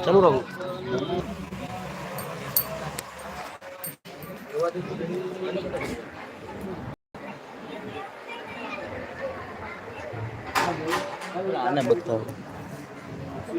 ચાલુ રાખો આને બતાવો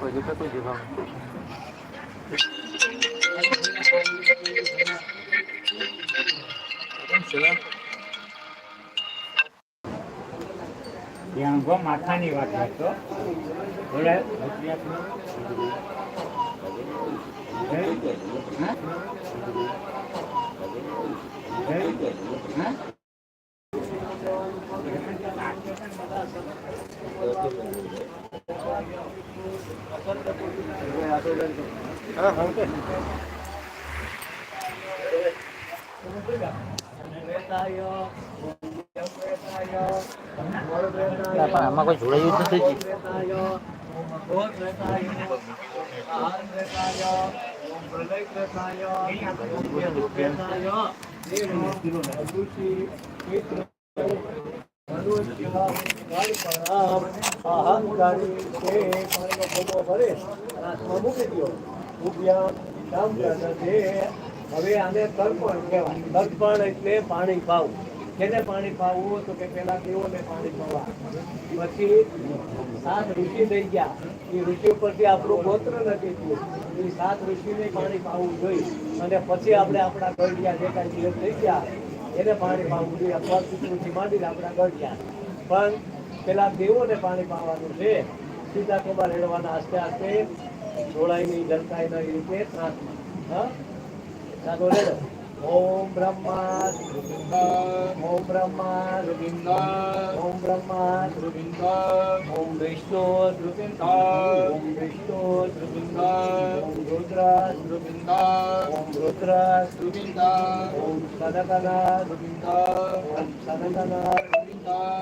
કોઈ દીકરા કોઈ દીકરા ત્યાં ગો માથાની વાત હતો બોલે. ગુજરાતમાં હે? પણ આમાં કોઈ જોડાયું જ નથી હવે આને તર્પણ કહેવાય. તર્પણ એટલે પાણી પાવું કેને પાણી પાવું તો કે પેલા દેવોને પાણી પાવા. પછી સાત ઋષિ થઈ ગયા. એ ઋષિ ઉપરથી આપણું ગોત્ર નથી થયું. એ સાત ઋષિને પાણી પાવું જોઈએ અને પછી આપણે આપણા ગળિયા જે કાંઈ જીવ થઈ ગયા, એને પાણી પાવું જોઈએ અથવા પિતૃથી માંડીને આપણા ગળિયા. પણ પેલા દેવોને પાણી પાવાનું છે. સીધા કુમાર રેડવાના આસ્તે આસ્તે જોડાઈ નહીં જલકાય નહીં રીતે પ્રાર્થના હા? સાધો રેડો. ઓમ બ્રહ્મા ઓમ બ્રહ્મા ઓમ બ્રહ્મા ઓમ વિષ્ણુ ઓમ વિષ્ણુ ઓમ રુદ્ર ઓમ રુદ્ર ઓમ સનકના ઓમ સનકના સનનાથ ઓમ સનનાથ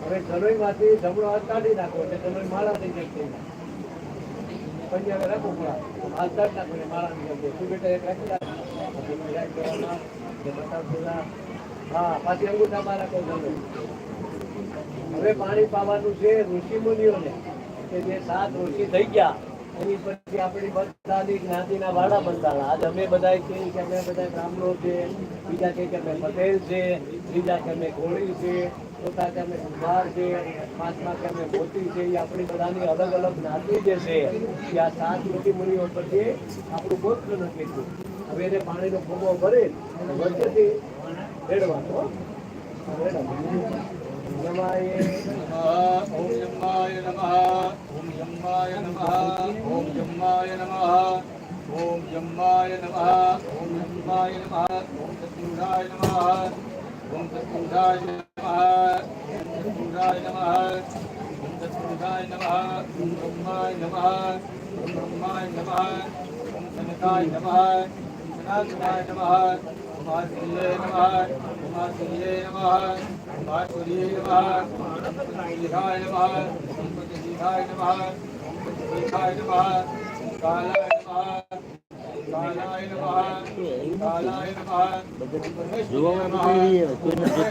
હવે જનોઈમાંથી જમણો હાથ કાઢી નાખો એટલે જનોઈ માળા થઈ જાય થઈ જાય. પંજાબે રાખો પૂરા હાથ કાઢી નાખો એટલે માળાની જેમ થાય. તું બેટા એક રાખી રાખ. હા, પાછી અંગૂઠા માં રાખો જનોઈ. હવે પાણી પાવાનું છે ઋષિ મુનિઓને કે જે સાત ઋષિ થઈ ગયા એની પછી આપણી બધાની જ્ઞાતિના વાડા બંધાણા આજ અમે બધા કહીએ કે અમે બધા બ્રાહ્મણો છે, બીજા કહે કે અમે પટેલ છે, બીજા કે અમે ઘોડી છે, ચોથા કે અમે કુંભાર છે, પાંચમા કે અમે મોતી છે. એ આપણી બધાની અલગ અલગ જ્ઞાતિ જે છે એ આ સાત મોટી મુનિઓ પછી આપણું ગોત્ર નથી હવે એને પાણીનો ભૂમો ભરે વચ્ચેથી રેડવાનો રેડવાનો. નમાય નમઃ, ઓમ યમ્માય નમઃ. ઓમ યમ્માય નમઃ ઓમ યમ્માય નમઃ ઓમ યમ્માય નમઃ ઓમ સત્યુરાય નમઃ ઓમ સત્યુરાય નમઃ ઓમ સત્યુરાય નમઃ ઓમ સત્યુરાય નમઃ ઓમ બ્રહ્માય નમઃ ઓમ બ્રહ્માય નમઃ ઓમ સનકાય નમઃ ઓમ સનાતનાય નમઃ ઓમ આર્તિએ નમઃ ઓમ માતુર્યે નમઃ માતુર્યે નમઃ શિખાય નમઃ શિખાય નમઃ શિખાય નમઃ કાલાય નમઃ કાલાય નમઃ કાલાય નમઃ જોવામાં તો એવી હવે કોઈ નથી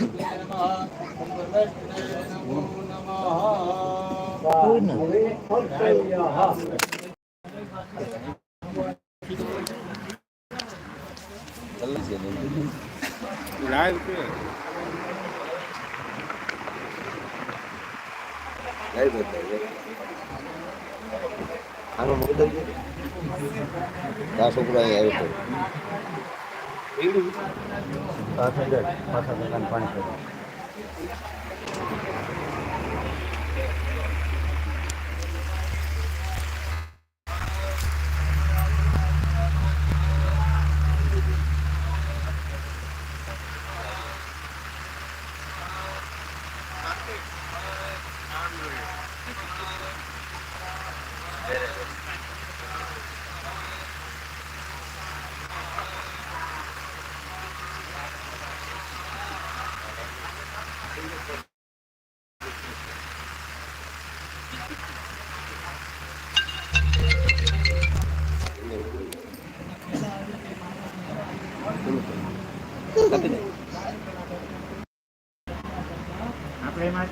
કોઈ નથી. હવે કર્તવ્યઃ. આનો મોકલ દે. આ છોકરો અહીં આવ્યો હતો પાણી